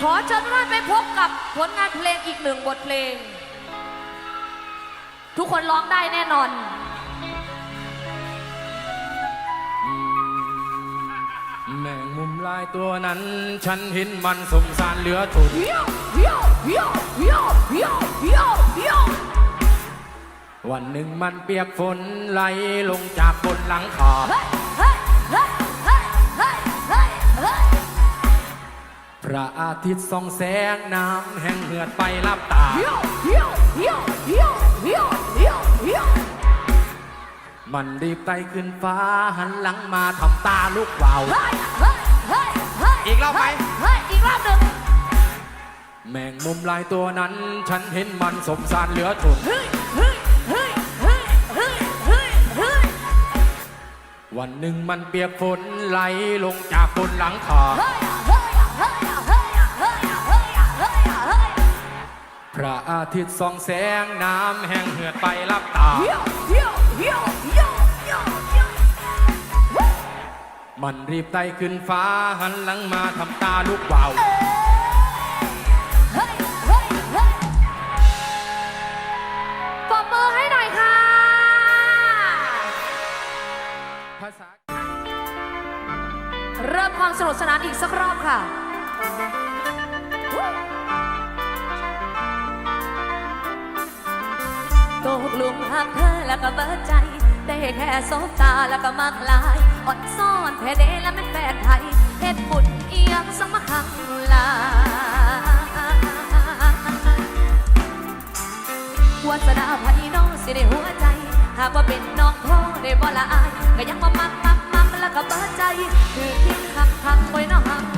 ขอเชิญทุกท่านไปพบกับผลงานเพลงอีกหนึ่งบทเพลง ทุกคนร้องได้แน่นอน แมงมุมลายตัวนั้น ฉันเห็นมันสงสารเหลือทนเฮียวเฮียวเฮียวเฮียวเฮียวเฮียวเฮียววันหนึ่งมันเปียกฝนไหลลงจากบนหลังคา ระอาทิตย์ส่องแสงน้ำแห้งเหือดไปรับตา มันรีบไต่ขึ้นฟ้าหันหลังมาทำตาลูกวาวเฮ้ยเฮ้ยเฮ้ยเฮ้ยอีกรอบไหม เฮ้ยอีกรอบหนึ่งแมงมุมลายตัวนั้น ฉันเห็นมันสมสารเหลือทน เฮ้ยเฮ้ยเฮ้ยเฮ้ยเฮ้ยเฮ้ยเฮ้ยวันหนึ่งมันเปียกฝนไหลลงจากบนหลังคา เฮ้ย ระอาทิตย์ส่องแสงน้ำแห้งเหือดไปรับตา มันรีบไต่ขึ้นฟ้าหันหลังมาทำตาลูกวาวเฮ้ยเฮ้ยเฮ้ยปรบมือให้หน่อยค่ะ ภาษา เริ่มความสนุกสนานอีกสักรอบค่ะ มหักเธอแล้วก็เบิดใจ ได้แค่สบตาแล้วก็มักลายอดซ่อนแท้เดและเป็นแฟนไทยเฮ็ดบุญเอียงสมคังลาวาสนาไพน้องสิได้หัวใจ หากว่าเป็นน้องพ่อได้บ่ละอายก็ยังบ่มักมักมักแล้วก็เบิดใจ คือทิ้งคักคักไว้น้องลา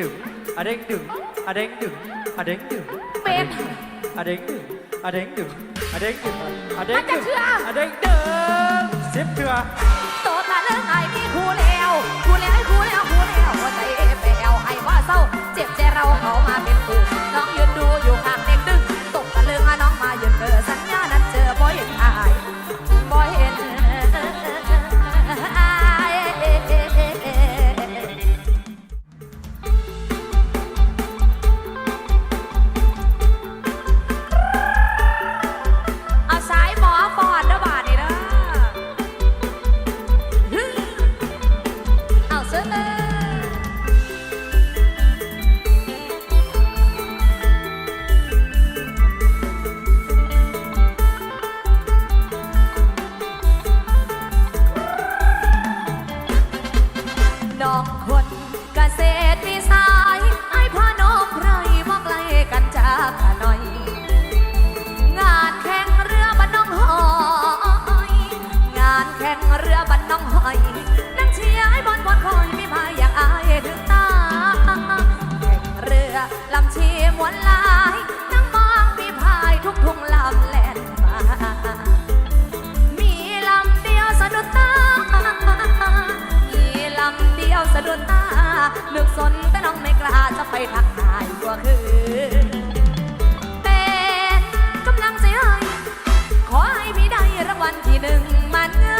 ดึงอะเด้งดึงอะเด้งดึงอะเด้งดึงเป็นอะเด้งดึงอะเด้งดึงอะเด้งดึงอะเด้งดึงอะเด้งดึงสิบเถื่อโตมาเลิกไอ้มีคู่แล้วคู่แล้วคู่แล้วคู่แล้วหัวใจเอฟเอลไอ้ว่าเศร้า เจ็บใจเราเขามาเป็นคู่น้องยืนดูอยู่ข้างเด็ก นึกสนแต่น้องไม่กล้าจะไปทักทายก็คือแต่กำลังใจให้ขอให้พี่ได้รางวัลที่หนึ่งมันเ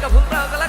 กต่อไปกับพวกเรากั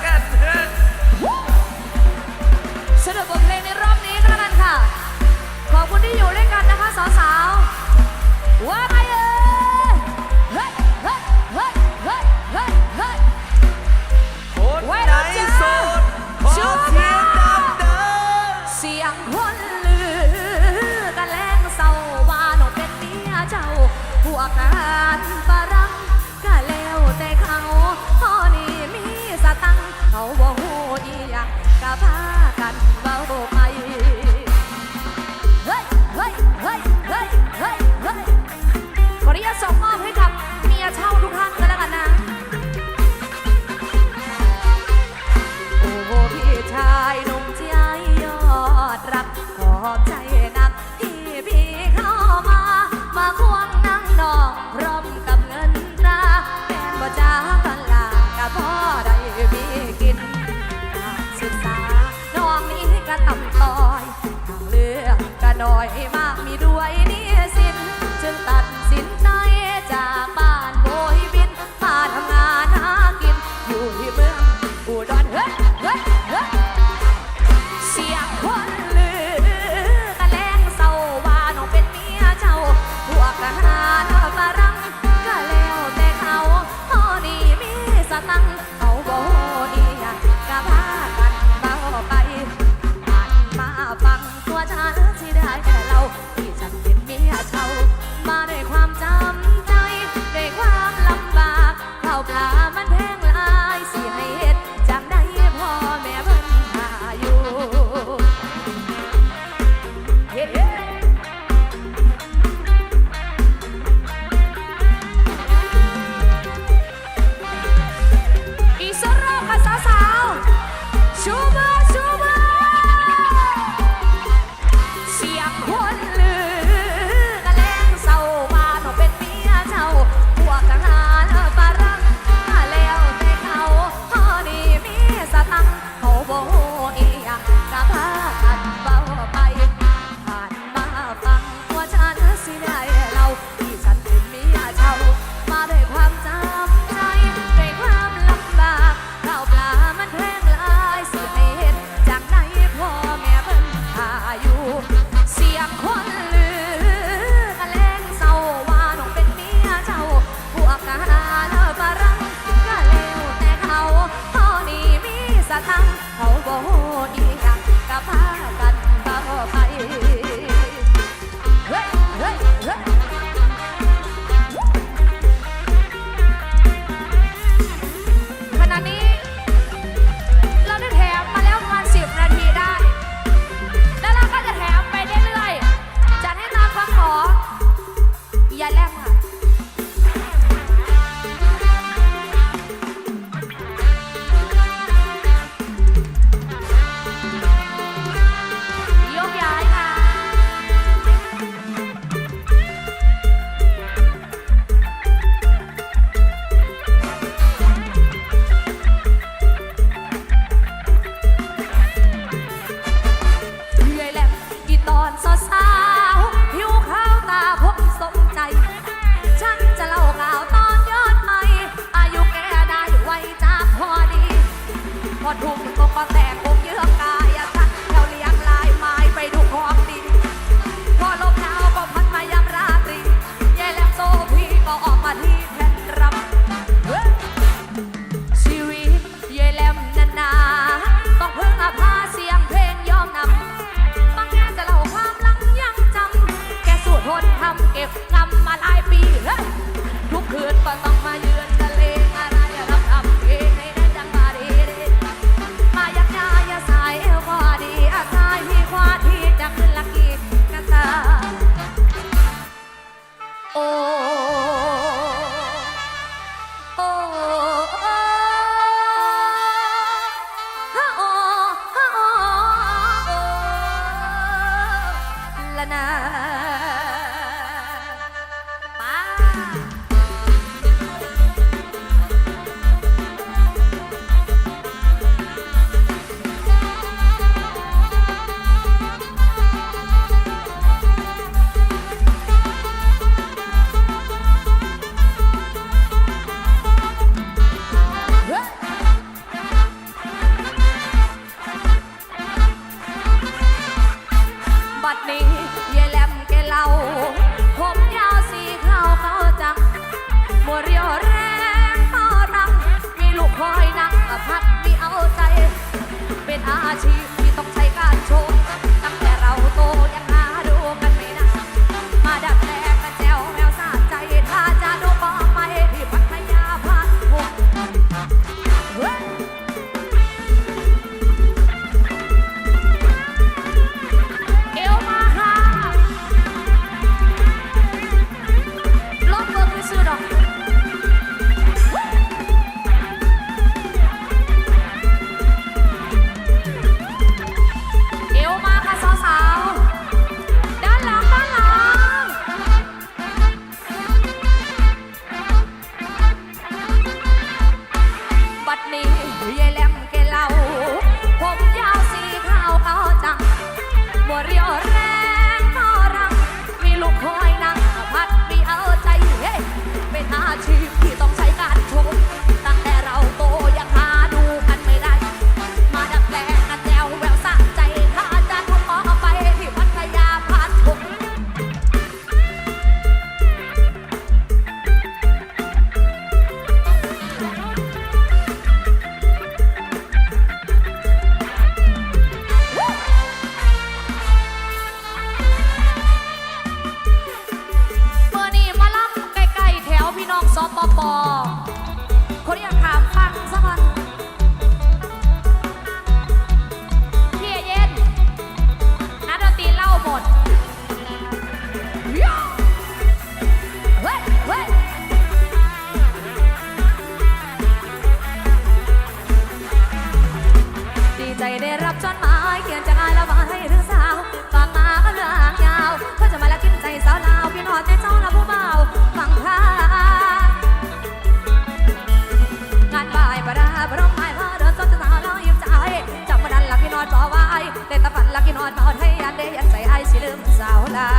วายแต่ตะฝันลักกินอนมาอดให้อันเดยันใส่ไอสิลืมสาวลา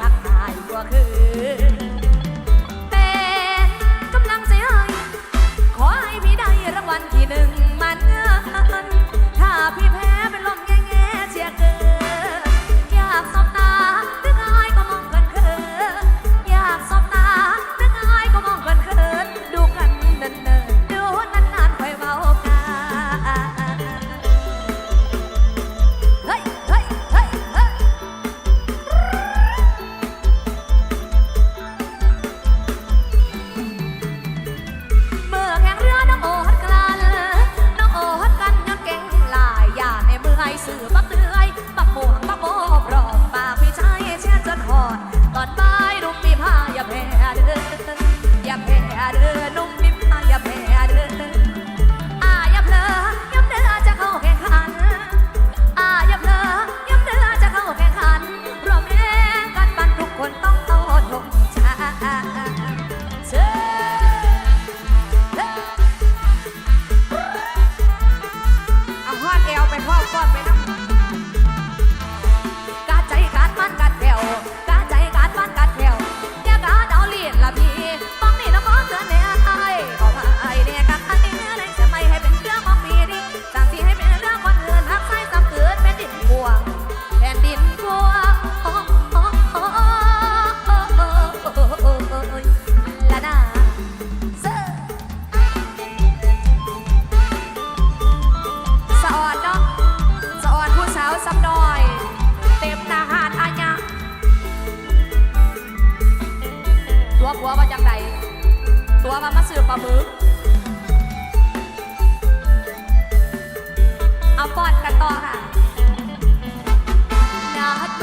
ทักัวว่ามาซื้อปลาหมึกเอาปอดกันต่อค่ะนาฮัตเบ